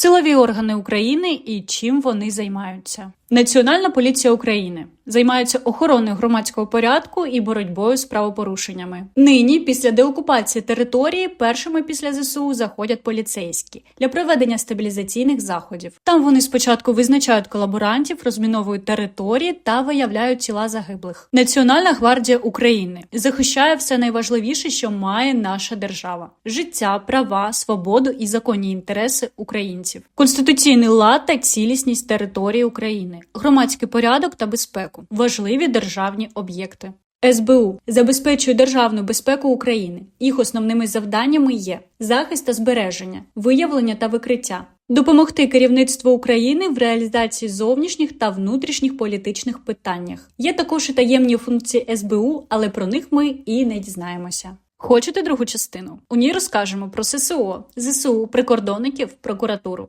Силові органи України і чим вони займаються. Національна поліція України займається охороною громадського порядку і боротьбою з правопорушеннями. Нині, після деокупації території, першими після ЗСУ заходять поліцейські для проведення стабілізаційних заходів. Там вони спочатку визначають колаборантів, розміновують території та виявляють тіла загиблих. Національна гвардія України захищає все найважливіше, що має наша держава: життя, права, свободу і законні інтереси українців, конституційний лад та цілісність території України, громадський порядок та безпеку, важливі державні об'єкти. СБУ забезпечує державну безпеку України. Їх основними завданнями є захист та збереження, виявлення та викриття, допомогти керівництву України в реалізації зовнішніх та внутрішніх політичних питаннях. Є також і таємні функції СБУ, але про них ми і не дізнаємося. Хочете другу частину? У ній розкажемо про ССО, ЗСУ, прикордонників, прокуратуру.